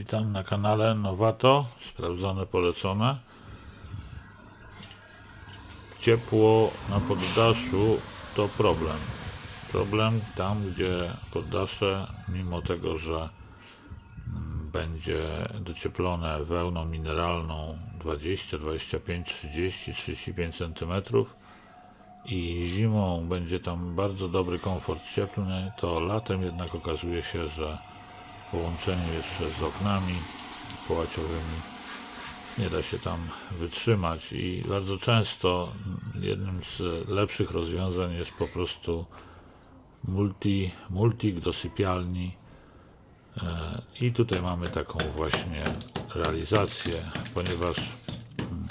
Witam na kanale Nowato, sprawdzone, polecone. Ciepło na poddaszu to problem. Problem tam, gdzie poddasze, mimo tego, że będzie docieplone wełną mineralną 20, 25, 30, 35 cm i zimą będzie tam bardzo dobry komfort cieplny, to latem jednak okazuje się, że połączeniu jeszcze z oknami połaciowymi nie da się tam wytrzymać i bardzo często jednym z lepszych rozwiązań jest po prostu multi, multik do sypialni E, i tutaj mamy taką właśnie realizację, ponieważ mm,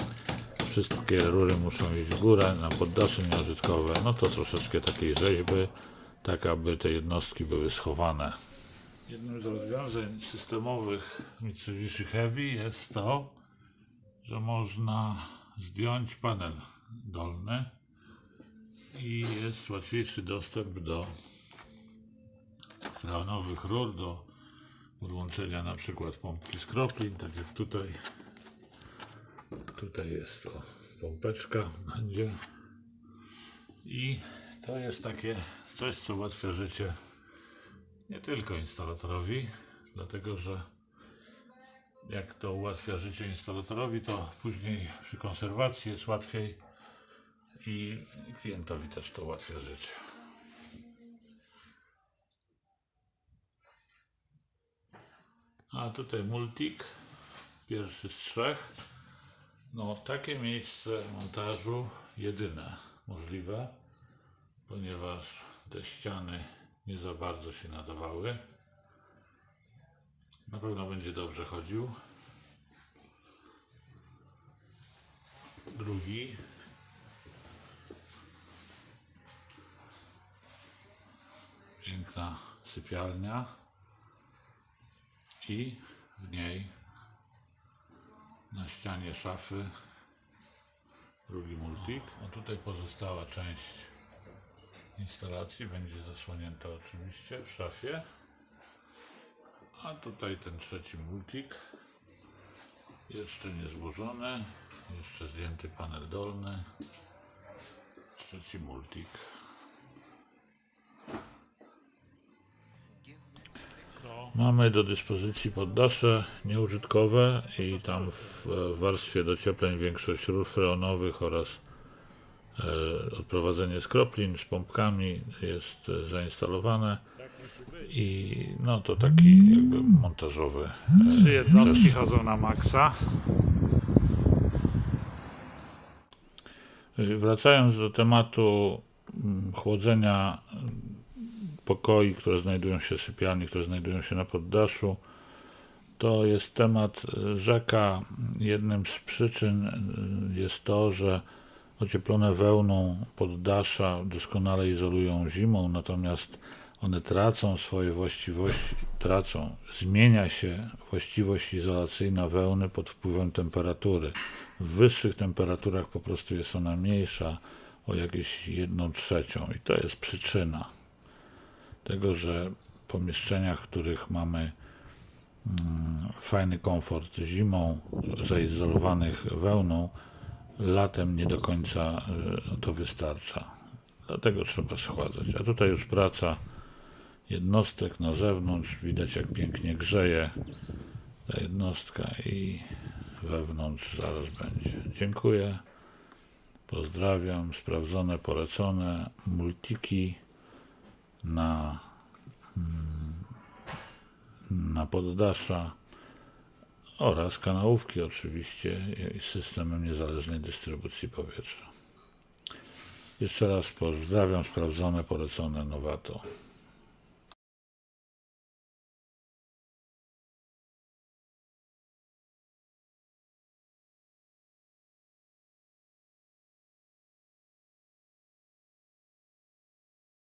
wszystkie rury muszą iść w górę na poddasze nieużytkowe, no to troszeczkę takiej rzeźby, tak aby te jednostki były schowane. Jednym z rozwiązań systemowych Mitsubishi Heavy jest to, że można zdjąć panel dolny i jest łatwiejszy dostęp do freonowych rur, do podłączenia na przykład pompki z kroplin, tak jak tutaj. Tutaj jest to pompeczka będzie. I to jest takie coś, co ułatwia życie nie tylko instalatorowi, dlatego że jak to ułatwia życie instalatorowi, to później przy konserwacji jest łatwiej i klientowi też to ułatwia życie. A tutaj multik, pierwszy z trzech. No, takie miejsce montażu jedyne możliwe, ponieważ te ściany nie za bardzo się nadawały. Na pewno będzie dobrze chodził. Drugi. Piękna sypialnia i w niej na ścianie szafy drugi multik. A tutaj pozostała część instalacji będzie zasłonięta oczywiście w szafie. A tutaj ten trzeci multik jeszcze nie złożony, jeszcze zdjęty panel dolny. Trzeci multik. Mamy do dyspozycji poddasze nieużytkowe i tam w warstwie dociepleń większość rur freonowych oraz odprowadzenie skroplin z pompkami jest e, zainstalowane i no to taki jakby montażowy. e, Trzy jednostki chodzą na maksa. E, Wracając do tematu mm, chłodzenia pokoi, które znajdują się w sypialni, które znajdują się na poddaszu, to jest temat e, rzeka. Jednym z przyczyn e, jest to, że ocieplone wełną poddasza doskonale izolują zimą, natomiast one tracą swoje właściwości, tracą, zmienia się właściwość izolacyjna wełny pod wpływem temperatury. W wyższych temperaturach po prostu jest ona mniejsza o jakieś jedną trzecią i to jest przyczyna tego, że w pomieszczeniach, w których mamy mm, fajny komfort zimą, zaizolowanych wełną, latem nie do końca y, to wystarcza. Dlatego trzeba schładzać. A tutaj już praca jednostek na zewnątrz. Widać jak pięknie grzeje ta jednostka i wewnątrz zaraz będzie. Dziękuję. Pozdrawiam. Sprawdzone, polecone. Multiki na, mm, na poddasza oraz kanałówki oczywiście z systemem niezależnej dystrybucji powietrza. Jeszcze raz pozdrawiam, sprawdzone, polecone Nowato.